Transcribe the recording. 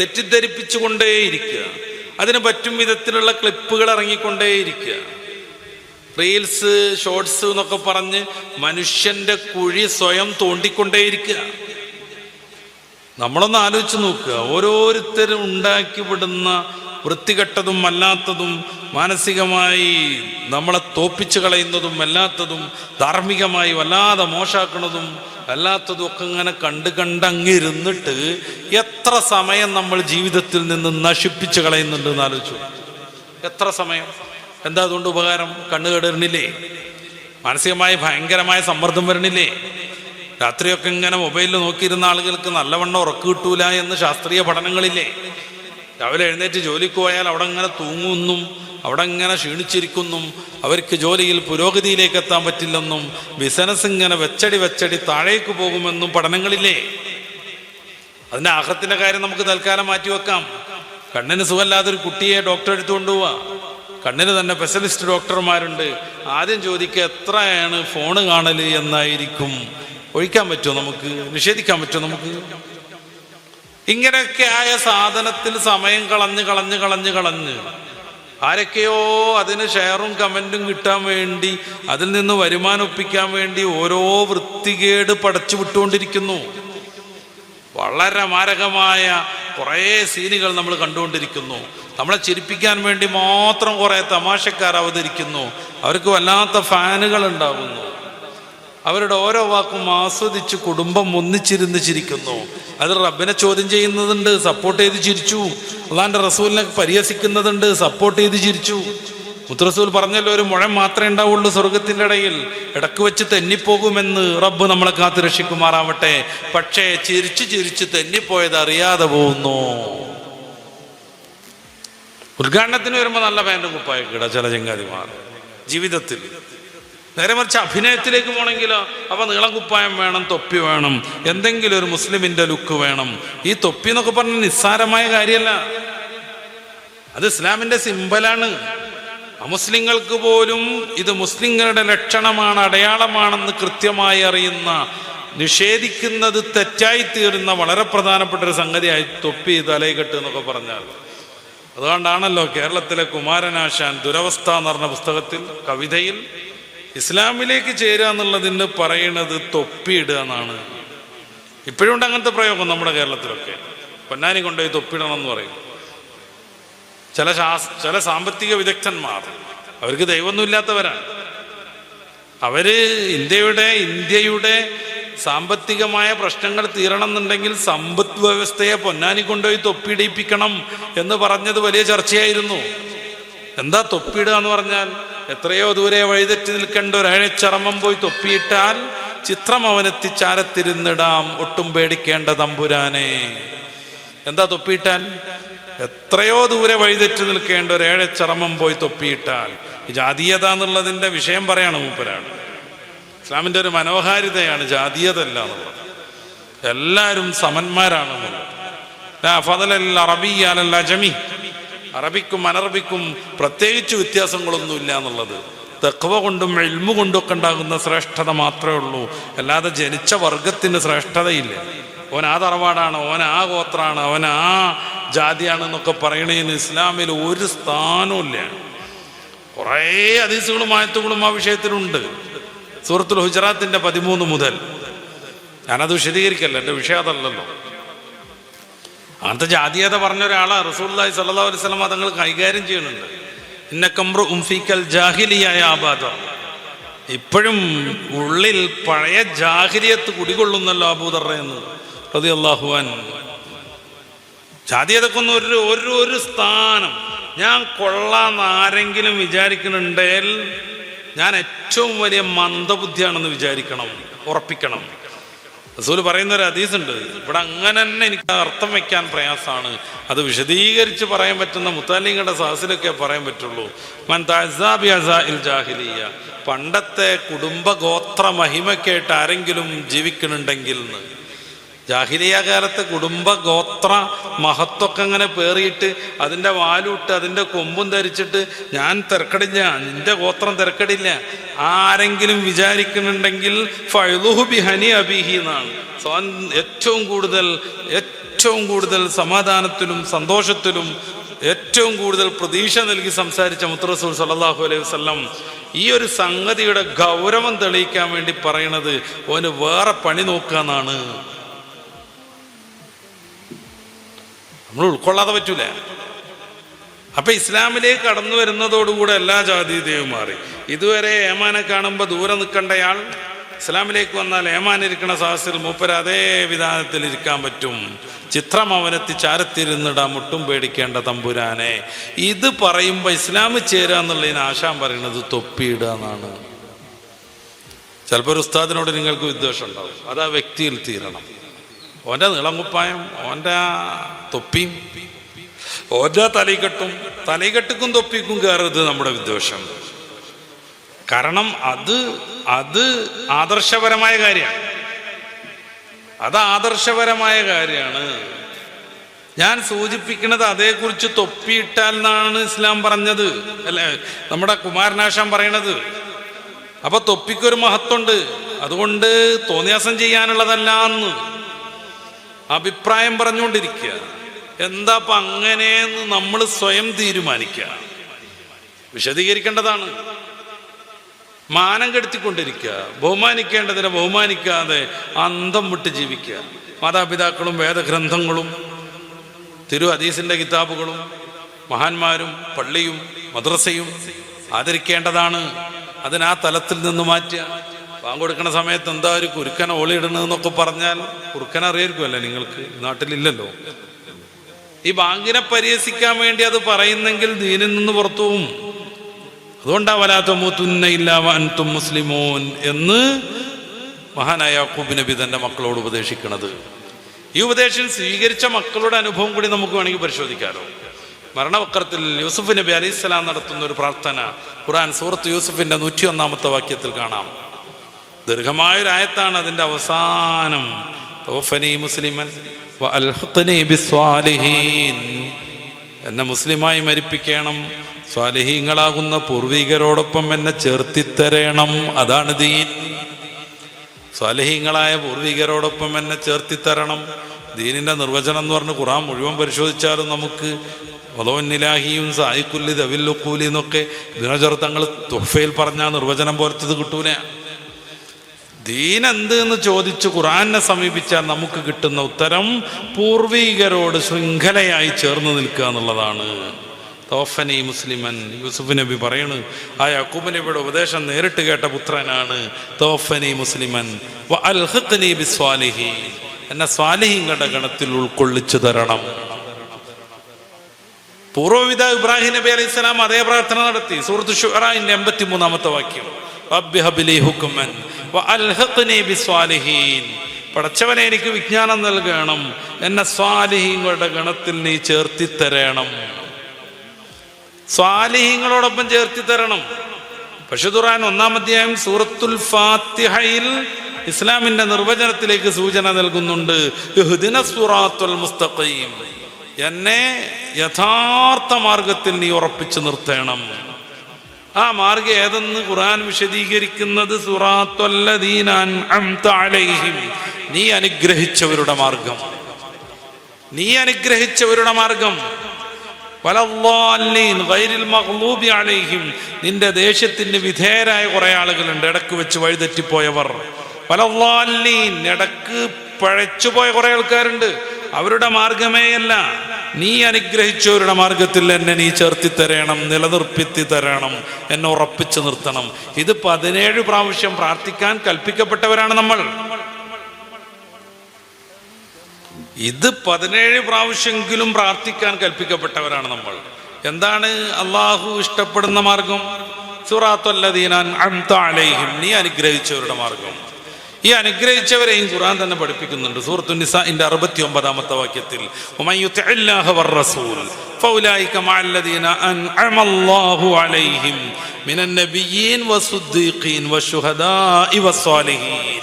തെറ്റിദ്ധരിപ്പിച്ചുകൊണ്ടേയിരിക്കുക. അതിന് പറ്റും വിധത്തിലുള്ള ക്ലിപ്പുകൾ ഇറങ്ങിക്കൊണ്ടേയിരിക്കുക. റീൽസ് ഷോർട്സ് എന്നൊക്കെ പറഞ്ഞ് മനുഷ്യന്റെ കുഴി സ്വയം തോണ്ടിക്കൊണ്ടേയിരിക്കുക. നമ്മളൊന്ന് ആലോചിച്ച് നോക്കുക. ഓരോരുത്തരും ഉണ്ടാക്കി വിടുന്ന വൃത്തികെട്ടതും അല്ലാത്തതും മാനസികമായി നമ്മളെ തോപ്പിച്ചു കളയുന്നതും അല്ലാത്തതും ധാർമ്മികമായി വല്ലാതെ മോശാക്കുന്നതും അല്ലാത്തതും ഒക്കെ ഇങ്ങനെ കണ്ട് കണ്ടങ്ങിരുന്നിട്ട് എത്ര സമയം നമ്മൾ ജീവിതത്തിൽ നിന്ന് നശിപ്പിച്ചു കളയുന്നുണ്ട് എന്ന് ആലോചിച്ചു. എത്ര സമയം? എന്താ അതുകൊണ്ട് ഉപകാരം? കണ്ണുകേടുന്നില്ലേ മാനസികമായി ഭയങ്കരമായ സമ്മർദ്ദം വരണില്ലേ? രാത്രിയൊക്കെ ഇങ്ങനെ മൊബൈലിൽ നോക്കിയിരുന്ന ആളുകൾക്ക് നല്ലവണ്ണം ഉറക്ക് കിട്ടൂല എന്ന് ശാസ്ത്രീയ പഠനങ്ങളില്ലേ? രാവിലെ എഴുന്നേറ്റ് ജോലിക്ക് പോയാൽ അവിടെ ഇങ്ങനെ തൂങ്ങുന്നും അവിടെ ഇങ്ങനെ ക്ഷീണിച്ചിരിക്കുന്നും അവർക്ക് ജോലിയിൽ പുരോഗതിയിലേക്ക് എത്താൻ പറ്റില്ലെന്നും ബിസിനസ് ഇങ്ങനെ വെച്ചടി വെച്ചടി താഴേക്ക് പോകുമെന്നും പഠനങ്ങളില്ലേ? അതിന്റെ ആഹത്തിന്റെ കാര്യം നമുക്ക് തൽക്കാലം മാറ്റിവെക്കാം കണ്ണിന് ഒരു കുട്ടിയെ ഡോക്ടർ എടുത്തു കൊണ്ടുപോവാ കണ്ണിന് തന്നെ സ്പെഷ്യലിസ്റ്റ് ഡോക്ടർമാരുണ്ട് ആദ്യം ചോദിക്കുക എത്രയാണ് ഫോണ് കാണൽ എന്നായിരിക്കും. ഒഴിക്കാൻ പറ്റുമോ നമുക്ക്? നിഷേധിക്കാൻ പറ്റുമോ നമുക്ക്? ഇങ്ങനെയൊക്കെ ആയ സാധനത്തിൽ സമയം കളഞ്ഞ് കളഞ്ഞ് കളഞ്ഞ് കളഞ്ഞ്. ആരൊക്കെയോ അതിന് ഷെയറും കമന്റും കിട്ടാൻ വേണ്ടി അതിൽ നിന്ന് വരുമാനം ഒപ്പിക്കാൻ വേണ്ടി ഓരോ വൃത്തികേട് പടച്ചു വിട്ടുകൊണ്ടിരിക്കുന്നു. വളരെ മാരകമായ കുറേ സീനുകൾ നമ്മൾ കണ്ടുകൊണ്ടിരിക്കുന്നു. നമ്മളെ ചിരിപ്പിക്കാൻ വേണ്ടി മാത്രം കുറേ തമാശക്കാർ അവതരിക്കുന്നു. അവർക്ക് വല്ലാത്ത ഫാനുകൾ ഉണ്ടാകുന്നു. അവരുടെ ഓരോ വാക്കും ആസ്വദിച്ച് കുടുംബം ഒന്നിച്ചിരുന്ന് ചിരിക്കുന്നു. അത് റബ്ബിനെ ചോദ്യം ചെയ്യുന്നതുണ്ട് സപ്പോർട്ട് ചെയ്ത് ചിരിച്ചു. അള്ളാന്റെ റസൂലിനെ പരിഹസിക്കുന്നതുണ്ട് സപ്പോർട്ട് ചെയ്ത് ചിരിച്ചു. മുത്തറസൂൽ പറഞ്ഞല്ലോ ഒരു മുഴം മാത്രമേ ഉണ്ടാവുള്ളൂ സ്വർഗത്തിന്റെ ഇടയിൽ. ഇടയ്ക്ക് വെച്ച് തെന്നിപ്പോകുമെന്ന് റബ്ബ് നമ്മളെ കാത്തു രക്ഷിക്കുമാറാവട്ടെ. പക്ഷേ ചിരിച്ച് ചിരിച്ച് തെന്നിപ്പോയത് അറിയാതെ പോകുന്നു. ഉദ്ഘാടനത്തിന് വരുമ്പോൾ നല്ല പാന്റും കുപ്പായൊക്കെ ഇടാം ചില ചങ്ങാതിമാർ. ജീവിതത്തിൽ. നേരെ മറിച്ച് അഭിനയത്തിലേക്ക് പോകണമെങ്കിൽ അവ നീളം കുപ്പായം വേണം തൊപ്പി വേണം എന്തെങ്കിലും ഒരു മുസ്ലിമിന്റെ ലുക്ക് വേണം. ഈ തൊപ്പി എന്നൊക്കെ പറഞ്ഞ നിസ്സാരമായ കാര്യമല്ല. അത് ഇസ്ലാമിന്റെ സിമ്പലാണ് അമുസ്ലിങ്ങൾക്ക് പോലും ഇത് മുസ്ലിങ്ങളുടെ ലക്ഷണമാണ് അടയാളമാണെന്ന് കൃത്യമായി അറിയുന്ന നിഷേധിക്കുന്നത് തെറ്റായി തീരുന്ന വളരെ പ്രധാനപ്പെട്ട ഒരു സംഗതിയായി തൊപ്പി തലയിക്കെട്ട് എന്നൊക്കെ പറഞ്ഞാൽ. അതുകൊണ്ടാണല്ലോ കേരളത്തിലെ കുമാരനാശാൻ ദുരവസ്ഥ എന്ന് പറഞ്ഞ പുസ്തകത്തിൽ കവിതയിൽ ഇസ്ലാമിലേക്ക് ചേരുക എന്നുള്ളതിന് പറയണത് തൊപ്പിയിടുക എന്നാണ്. ഇപ്പോഴും ഉണ്ട് അങ്ങനത്തെ പ്രയോഗം നമ്മുടെ കേരളത്തിലൊക്കെ. പൊന്നാനി കൊണ്ടുപോയി തൊപ്പിടണം എന്ന് പറയും. ചില ശാസ് ചില സാമ്പത്തിക വിദഗ്ധന്മാർ അവർക്ക് ദൈവമൊന്നുമില്ലാത്തവരാണ്. അവർ ഇന്ത്യയുടെ ഇന്ത്യയുടെ സാമ്പത്തികമായ പ്രശ്നങ്ങൾ തീരണം എന്നുണ്ടെങ്കിൽ സമ്പദ് വ്യവസ്ഥയെ പൊന്നാനി കൊണ്ടുപോയി തൊപ്പിടിപ്പിക്കണം എന്ന് പറഞ്ഞത് വലിയ ചർച്ചയായിരുന്നു. എന്താ തൊപ്പിയിടുക എന്ന് പറഞ്ഞാൽ? എത്രയോ ദൂരെ വഴിതെറ്റി നിൽക്കേണ്ട ഒരു ഒരഴച്ചറമം പോയി തൊപ്പിയിട്ടാൽ ചിത്രം അവനെത്തിച്ചാരത്തിരുന്നിടാം ഒട്ടും പേടിക്കേണ്ട തമ്പുരാനെ. എന്താ തൊപ്പിയിട്ടാൽ? എത്രയോ ദൂരെ വഴിതെറ്റി നിൽക്കേണ്ട ഒരു ഏഴച്ചറമം പോയി തൊപ്പിയിട്ടാൽ. ജാതീയത എന്നുള്ളതിന്റെ വിഷയം പറയാണ് മൂപ്പരാണ്. ഇസ്ലാമിന്റെ ഒരു മനോഹാരിതയാണ് ജാതീയത അല്ല എന്നുള്ളത്. എല്ലാവരും സമന്മാരാണെന്നുള്ളത്. അറബി അലല്ല അജമി. അറബിക്കും അനറബിക്കും പ്രത്യേകിച്ച് വ്യത്യാസങ്ങളൊന്നുമില്ല എന്നുള്ളത്. തെക്കവ കൊണ്ടും എൽമ കൊണ്ടും ഒക്കെ ഉണ്ടാകുന്ന ശ്രേഷ്ഠത മാത്രമേ ഉള്ളൂ. അല്ലാതെ ജനിച്ച വർഗത്തിന് ശ്രേഷ്ഠതയില്ല. ഓൻ ആ തറവാടാണ് ഓൻ ആ ഗോത്രാണ് അവൻ ആ ജാതിയാണ് എന്നൊക്കെ പറയണതിന് ഇസ്ലാമിൽ ഒരു സ്ഥാനവും കുറേ അതീസുകളും ആയത്തുകളും ആ വിഷയത്തിലുണ്ട്. സൂറത്തുൽ ഹുജറാത്തിന്റെ പതിമൂന്ന് മുതൽ. ഞാനത് വിശദീകരിക്കല്ല എന്റെ വിഷയം അതല്ലല്ലോ. അങ്ങനത്തെ ജാതീയത പറഞ്ഞ ഒരാളാ. റസൂല്ലായി സല്ലാ വസല്ലം തങ്ങൾ കൈകാര്യം ചെയ്യുന്നുണ്ട്. ഇന്നക്കമ്രു ഉംഫിക്കൽ ജാഹിലിയായ ആബാദ. ഇപ്പോഴും ഉള്ളിൽ പഴയ ജാഹിലിയത്ത് കുടികൊള്ളുന്നല്ലോ അബൂദറ എന്ന്. പ്രതി അള്ളാഹുവാൻ ജാതീയതക്കൊന്നും ഒരു ഒരു ഒരു സ്ഥാനം. ഞാൻ കൊള്ളാന്ന് ആരെങ്കിലും വിചാരിക്കുന്നുണ്ടെങ്കിൽ ഞാൻ ഏറ്റവും വലിയ മന്ദബുദ്ധിയാണെന്ന് വിചാരിക്കണം. ഉറപ്പിക്കണം. റസൂൽ പറയുന്ന ഒരു ഹദീസ് ഉണ്ട് ഇവിടെ അങ്ങനെ തന്നെ എനിക്ക് അർത്ഥം വെക്കാൻ പ്രയാസമാണ്. അത് വിശദീകരിച്ച് പറയാൻ പറ്റുന്ന മുത്താലിങ്ങളുടെ സാഹസിലൊക്കെ പറയാൻ പറ്റുള്ളൂ. മൻ അസാഇൽ ജാഹിലിയ. പണ്ടത്തെ കുടുംബ ആരെങ്കിലും ജീവിക്കുന്നുണ്ടെങ്കിൽ എന്ന്. ജാഹിലിയ കാലത്ത് കുടുംബ ഗോത്ര മഹത്വമൊക്കെ അങ്ങനെ പേറിയിട്ട് അതിന്റെ വാലുട്ട് അതിന്റെ കൊമ്പും ധരിച്ചിട്ട് ഞാൻ തിരക്കടില്ല നിന്റെ ഗോത്രം തിരക്കടില്ല. ആരെങ്കിലും വിചാരിക്കുന്നുണ്ടെങ്കിൽ ഫഴുഹു ബി ഹനി അബിഹി എന്നാണ്. ഏറ്റവും കൂടുതൽ ഏറ്റവും ഏറ്റവും കൂടുതൽ സമാധാനത്തിലും സന്തോഷത്തിലും ഏറ്റവും കൂടുതൽ പ്രതീക്ഷ നൽകി സംസാരിച്ച മുത്തറസൂൽ സല്ലാഹു അലൈഹി വസ്ലം ഈ ഒരു സംഗതിയുടെ ഗൗരവം തെളിയിക്കാൻ വേണ്ടി പറയണത് ഓന് വേറെ പണി നോക്കാന്നാണ്. നമ്മൾ ഉൾക്കൊള്ളാതെ പറ്റൂല. അപ്പൊ ഇസ്ലാമിലേക്ക് കടന്നു വരുന്നതോടുകൂടെ എല്ലാ ജാതീയതയും മാറി. ഇതുവരെ ഏമാനെ കാണുമ്പോൾ ദൂരെ നിൽക്കേണ്ടയാൾ ഇസ്ലാമിലേക്ക് വന്നാൽ ഏമാനിരിക്കണ സാഹസിൽ മൂപ്പര അതേ വിധാനത്തിൽ ഇരിക്കാൻ പറ്റും. ചിത്രം അവനെത്തി ചാരത്തിരുന്നിടാൻ മുട്ടും പേടിക്കേണ്ട തമ്പുരാനെ. ഇത് പറയുമ്പോൾ ഇസ്ലാമിൽ ചേരുക എന്നുള്ളതിന് ആശാൻ പറയുന്നത് തൊപ്പിയിടുക എന്നാണ്. ചിലപ്പോൾ ഒരു ഉസ്താദിനോട് നിങ്ങൾക്ക് വിദ്വേഷം ഉണ്ടാവും. അത് ആ വ്യക്തിയിൽ തീരണം. ഓന്റെ നീളംകുപ്പായം ഓന്റെ തൊപ്പിയും ഓന്റെ തലയിക്കെട്ടും തലയിക്കെട്ടുക്കും തൊപ്പിക്കും കയറരുത് നമ്മുടെ വിദ്വേഷം. കാരണം അത് അത് ആദർശപരമായ കാര്യമാണ്. അത് ആദർശപരമായ കാര്യമാണ്. ഞാൻ സൂചിപ്പിക്കുന്നത് അതേക്കുറിച്ച് തൊപ്പിയിട്ടാൽ എന്നാണ് ഇസ്ലാം പറഞ്ഞത് അല്ലെ? നമ്മുടെ കുമാരനാശാൻ പറയണത്. അപ്പൊ തൊപ്പിക്കൊരു മഹത്വമുണ്ട്. അതുകൊണ്ട് തോന്നിയാസം ചെയ്യാനുള്ളതല്ല എന്ന് അഭിപ്രായം പറഞ്ഞുകൊണ്ടിരിക്കുക. എന്താ അപ്പൊ അങ്ങനെയെന്ന് നമ്മൾ സ്വയം തീരുമാനിക്കുക. വിശദീകരിക്കേണ്ടതാണ്. മാനം കെടുത്തിക്കൊണ്ടിരിക്കുക. ബഹുമാനിക്കേണ്ടതിനെ ബഹുമാനിക്കാതെ അന്തം വിട്ട് ജീവിക്കുക. മാതാപിതാക്കളും വേദഗ്രന്ഥങ്ങളും തിരു ഹദീസിന്റെ കിതാബുകളും മഹാന്മാരും പള്ളിയും മദ്രസയും ആദരിക്കേണ്ടതാണ്. അതിനാ തലത്തിൽ നിന്ന് മാറ്റുക. കൊടുക്കുന്ന സമയത്ത് എന്താ ഒരു കുരുക്കന ഓളിയിടണമെന്നൊക്കെ പറഞ്ഞാൽ കുറുക്കൻ അറിയായിരിക്കുമല്ലേ നിങ്ങൾക്ക്? നാട്ടിലില്ലല്ലോ. ഈ ബാങ്കിനെ പരിഹസിക്കാൻ വേണ്ടി അത് പറയുന്നെങ്കിൽ ദീനിൽ നിന്ന് പുറത്തു പോവും. അതുകൊണ്ടാ വലാത്തമൂത്തുന്നയില്ലാവാൻതും മുസ്ലിമോൻ എന്ന് മഹാനായ യാക്കൂബ് നബി തന്റെ മക്കളോട് ഉപദേശിക്കുന്നത് ഈ ഉപദേശം സ്വീകരിച്ച മക്കളുടെ അനുഭവം കൂടി നമുക്ക് വേണമെങ്കിൽ പരിശോധിക്കാമല്ലോ മരണവക്രത്തിൽ യൂസുഫ് നബി അലൈഹി സ്വലാം നടത്തുന്ന ഒരു പ്രാർത്ഥന ഖുറാൻ സൂറത്ത് യൂസുഫിന്റെ നൂറ്റി ഒന്നാമത്തെ വാക്യത്തിൽ കാണാം. ദീർഘമായൊരായത്താണ് അതിന്റെ അവസാനം. തോഫനി മുസ്ലിമൻ എന്നെ മുസ്ലിമായി മരിപ്പിക്കണം. സ്വാലിഹീങ്ങളാകുന്ന പൂർവികരോടൊപ്പം എന്നെ ചേർത്തിത്തരേണം. അതാണ് ദീൻ. സ്വാലിഹീങ്ങളായ പൂർവികരോടൊപ്പം എന്നെ ചേർത്തിത്തരണം. ദീനിന്റെ നിർവചനം എന്ന് പറഞ്ഞ് ഖുറാൻ മുഴുവൻ പരിശോധിച്ചാലും നമുക്ക് വലോന്നിലാഹിയും സായിക്കുല്ലി ദവില്ലുക്കൂലി എന്നൊക്കെ ദിനചർ തങ്ങൾ തുഫയിൽ പറഞ്ഞ നിർവചനം പോലത്തത് കിട്ടൂല. ദീൻ എന്ത് എന്ന് ചോദിച്ച് ഖുറാനെ സമീപിച്ചാൽ നമുക്ക് കിട്ടുന്ന ഉത്തരം പൂർവീകരോട് ശൃംഖലയായി ചേർന്ന് നിൽക്കുക എന്നുള്ളതാണ്. തോഫനി മുസ്ലിമൻ യൂസുഫ് നബി പറയണു ആ യാക്കൂബ് നബിയുടെ ഉപദേശം നേരിട്ട് കേട്ട പുത്രനാണ് തോഫനി മുസ്ലിമൻ. ബിസ്വാലിഹീൻ. എന്നെ സ്വാലിഹിങ്ങളുടെ ഗണത്തിൽ ഉൾക്കൊള്ളിച്ചു തരണം. പൂർവവിധ ഇബ്രാഹിം നബി അലൈഹി സ്വലാം അതേ പ്രാർത്ഥന നടത്തി. സൂറത്ത് ഷുറായിന്റെ എൺപത്തി മൂന്നാമത്തെ വാക്യം. റബ്ബി ഹബിലി ഹുക്കുമൻ. പടച്ചവനെ എനിക്ക് വിജ്ഞാനം നൽകണം. എന്നെ സ്വാലിഹീങ്ങളുടെ ഗണത്തിൽ നീ ചേർത്തി തരണം സ്വാലിഹീങ്ങളോടൊപ്പം ചേർത്തി തരണം പശുദുറാൻ ഒന്നാം അധ്യായം സൂറത്തുൽ ഫാത്തിഹയിൽ ഇസ്ലാമിന്റെ നിർവചനത്തിലേക്ക് സൂചന നൽകുന്നുണ്ട്. എന്നെ യഥാർത്ഥ മാർഗത്തിൽ നീ ഉറപ്പിച്ചു നിർത്തണം. ആ മാർഗം ഏതെന്ന് ഖുർആൻ വിശദീകരിക്കുന്നത്? നീ അനുഗ്രഹിച്ചവരുടെ മാർഗം. നീ അനുഗ്രഹിച്ചവരുടെ മാർഗം. അലൈഹിം. നിന്റെ ദേഷ്യത്തിന് വിധേയരായ കുറെ ആളുകളുണ്ട്. ഇടയ്ക്ക് വെച്ച് വഴിതെറ്റിപ്പോയവർ. വലദ്ദാല്ലീൻ ഇടയ്ക്ക് പഴച്ചുപോയ കുറെ ആൾക്കാരുണ്ട്. അവരുടെ മാർഗമേയല്ല. നീ അനുഗ്രഹിച്ചവരുടെ മാർഗത്തിൽ എന്നെ നീ ചേർത്തി തരണം നിലനിർപ്പിത്തി തരണം എന്നെ ഉറപ്പിച്ചു നിർത്തണം. ഇത് പതിനേഴ് പ്രാവശ്യം പ്രാർത്ഥിക്കാൻ കൽപ്പിക്കപ്പെട്ടവരാണ് നമ്മൾ. ഇത് പതിനേഴ് പ്രാവശ്യമെങ്കിലും പ്രാർത്ഥിക്കാൻ കൽപ്പിക്കപ്പെട്ടവരാണ് നമ്മൾ. എന്താണ് അള്ളാഹു ഇഷ്ടപ്പെടുന്ന മാർഗം? സുറാത്തല്ലദീനാൻ അലൈഹിം. നീ അനുഗ്രഹിച്ചവരുടെ മാർഗം. ഈ അനുഗ്രഹിച്ചവരെയും ഖുറാൻ തന്നെ പഠിപ്പിക്കുന്നുണ്ട്. സൂറത്തു നിസാഇന്റെ അറുപത്തി ഒമ്പതാമത്തെ വാക്യത്തിൽ "വമൻ യുതിഇല്ലാഹ വറസൂൽ ഫൗലൈക മഅല്ലദീന അൻഅമ അല്ലാഹു അലൈഹിം മിനൻ നബിയ്യീൻ വസ്സുദ്ദീഖീൻ വശുഹദാഇ വസ്സാലിഹീൻ